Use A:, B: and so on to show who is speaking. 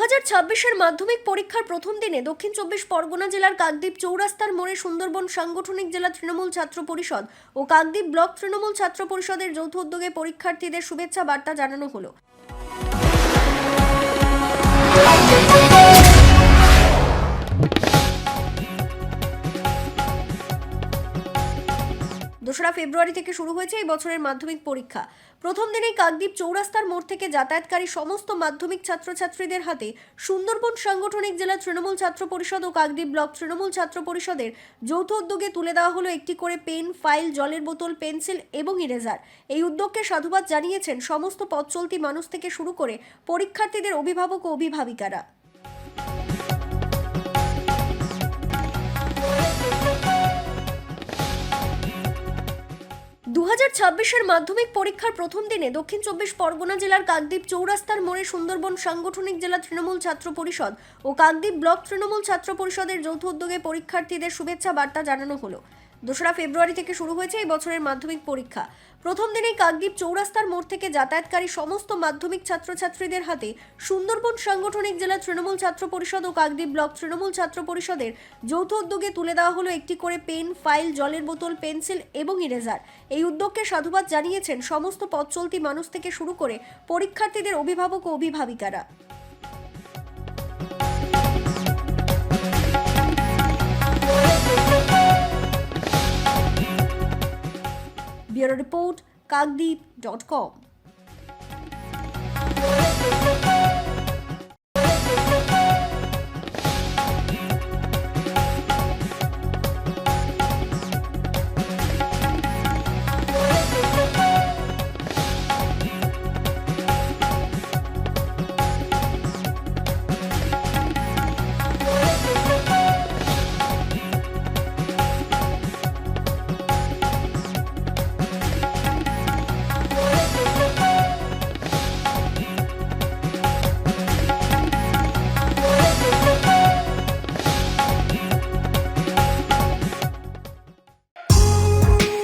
A: হাজার ছাব্বিশের মাধ্যমিক পরীক্ষার প্রথম দিনে দক্ষিণ চব্বিশ পরগনা জেলার কাকদ্বীপ চৌরাস্তার মোড়ে সুন্দরবন সাংগঠনিক জেলা তৃণমূল ছাত্র পরিষদ ও কাকদ্বীপ ব্লক তৃণমূল ছাত্র পরিষদের যৌথ উদ্যোগে পরীক্ষার্থীদের শুভেচ্ছা বার্তা জানানো হলো। দোসরা ফেব্রুয়ারি থেকে শুরু হয়েছে এই বছরের মাধ্যমিক পরীক্ষা। প্রথম দিনেই কাকদ্বীপ চৌরাস্তার মোড় থেকে যাতায়াতকারী সমস্ত মাধ্যমিক ছাত্রছাত্রীদের হাতে সুন্দরবন সাংগঠনিক জেলা তৃণমূল ছাত্র পরিষদ ও কাকদ্বীপ ব্লক তৃণমূল ছাত্র পরিষদের যৌথ উদ্যোগে তুলে দেওয়া হলো একটি করে পেন, ফাইল, জলের বোতল, পেন্সিল এবং ইরেজার। এই উদ্যোগকে সাধুবাদ জানিয়েছেন সমস্ত পথ চলতি মানুষ থেকে শুরু করে পরীক্ষার্থীদের অভিভাবক ও অভিভাবিকারা। ছাব্বিশের মাধ্যমিক পরীক্ষার প্রথম দিনে দক্ষিণ চব্বিশ পরগনা জেলার কাকদ্বীপ চৌরাস্তার মোড়ে সুন্দরবন সাংগঠনিক জেলা তৃণমূল ছাত্র পরিষদ ও কাকদ্বীপ ব্লক তৃণমূল ছাত্র পরিষদের যৌথ উদ্যোগে পরীক্ষার্থীদের শুভেচ্ছা বার্তা জানানো হলো। দোসরা ফেব্রুয়ারি থেকে শুরু হয়েছে এই বছরের মাধ্যমিক পরীক্ষা। প্রথম দিনেই কাকদ্বীপ চৌরাস্তার মোড় থেকে যাতায়াতকারী সমস্ত মাধ্যমিক ছাত্রছাত্রীদের হাতে সুন্দরবন সাংগঠনিক জেলা তৃণমূল ছাত্র পরিষদ ও কাকদ্বীপ ব্লক তৃণমূল ছাত্র পরিষদের যৌথ উদ্যোগে তুলে দেওয়া হলো একটি করে পেন, ফাইল, জলের বোতল, পেন্সিল এবং ইরেজার। এই উদ্যোগকে সাধুবাদ জানিয়েছেন সমস্ত পথ চলতি মানুষ থেকে শুরু করে পরীক্ষার্থীদের অভিভাবক ও অভিভাবিকারা। Bureau report Kakdwip dot com